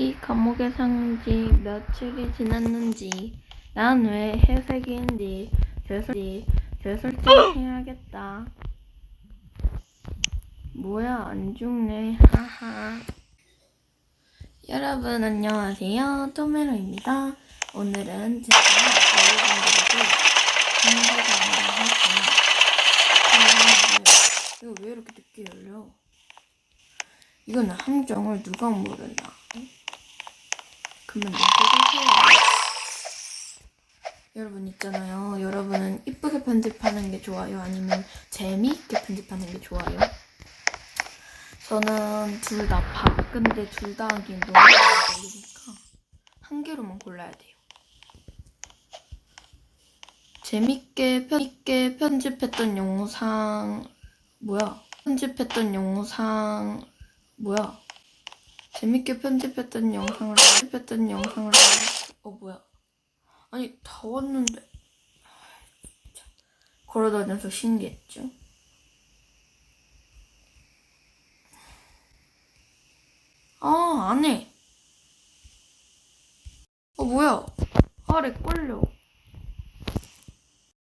이 감옥에 산지 며칠이 지났는지 난 왜 회색인지 재설 재설정해야겠다. 뭐야 안 죽네 하하. 여러분 안녕하세요 토메로입니다. 오늘은 제가 여러분들에게 공부를 할 거예요. 이거 왜 이렇게 늦게 열려? 이거는 함정을 누가 모르나? 그러면 내가 여러분 있잖아요. 여러분은 이쁘게 편집하는 게 좋아요? 아니면 재미있게 편집하는 게 좋아요? 저는 둘다 봐. 근데 둘 다 하기엔 너무 걸리니까 한 개로만 골라야 돼요. 재밌게 편 있게 편집했던 영상 뭐야? 편집했던 영상 뭐야? 재밌게 편집했던 영상을 편집했던 영상을 어 뭐야? 아니 다 왔는데. 걸어다녀서 신기했죠. 아 안해. 어 뭐야? 아래 걸려.